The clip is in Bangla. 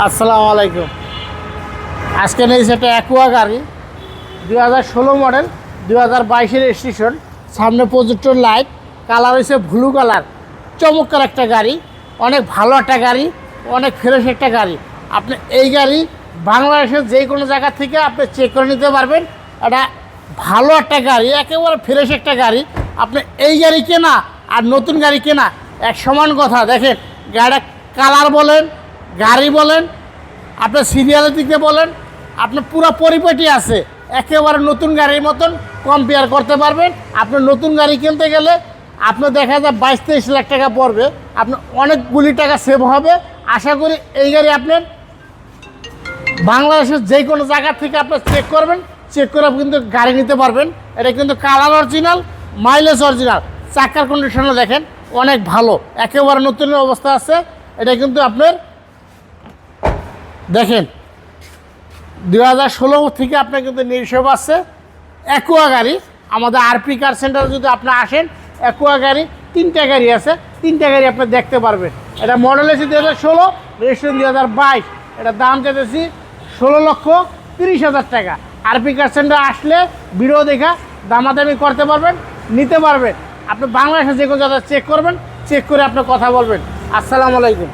আসসালামু আলাইকুম। আজকে নিয়েছি একটা অ্যাকুয়া গাড়ি, দুই হাজার ষোলো মডেল দুই হাজার বাইশের স্টেশন সামনে প্রজেক্টর লাইট কালার হয়েছে ব্লু কালার চমৎকার একটা গাড়ি, অনেক ভালো একটা গাড়ি, অনেক ফ্রেশ একটা গাড়ি। আপনি এই গাড়ি বাংলাদেশের যে কোনো জায়গা থেকে আপনি চেক করে নিতে পারবেন। এটা ভালো একটা গাড়ি, একেবারে ফ্রেশ একটা গাড়ি। আপনি এই গাড়ি কেনা আর নতুন গাড়ি কেনা এক সমান কথা। দেখেন, গাড়িটা কালার বলেন গাড়ি বলেন, আপনার সিরিয়ালের দিকে বলেন, আপনার পুরো পরিপাটি আছে। একেবারে নতুন গাড়ির মতন কম্পেয়ার করতে পারবেন। আপনার নতুন গাড়ি কিনতে গেলে আপনার দেখা যায় বাইশ তেইশ লাখ টাকা পড়বে। আপনার অনেকগুলি টাকা সেভ হবে। আশা করি এই গাড়ি আপনার বাংলাদেশের যে কোনো জায়গা থেকে আপনার চেক করবেন। চেক করে কিন্তু গাড়ি নিতে পারবেন। এটা কিন্তু কালার অরিজিনাল মাইলেজ অরিজিনাল চাকার কন্ডিশনও দেখেন, অনেক ভালো। একেবারে নতুনের অবস্থা আছে। এটা কিন্তু আপনার দেখেন, দুই হাজার ষোলো থেকে আপনার কিন্তু নির্সেব আছে। অ্যাকুয়া গাড়ি, আমাদের আরপি কার সেন্টারে যদি আপনি আসেন, অ্যাকুয়া গাড়ি, তিনটা গাড়ি আছে। তিনটা গাড়ি আপনি দেখতে পারবেন। এটা মডেল এসে দুই হাজার ষোলো রেজিস্ট্রেশন দু হাজার বাইশ। এটা দাম চেয়েছি ষোলো লক্ষ তিরিশ হাজার টাকা। আরপি কার সেন্টার আসলে ভিডিও দেখা, দামাদামি করতে পারবেন, নিতে পারবেন। আপনি বাংলাদেশে যে কোনো জায়গায় চেক করবেন চেক করে আপনি কথা বলবেন। আসসালামু আলাইকুম।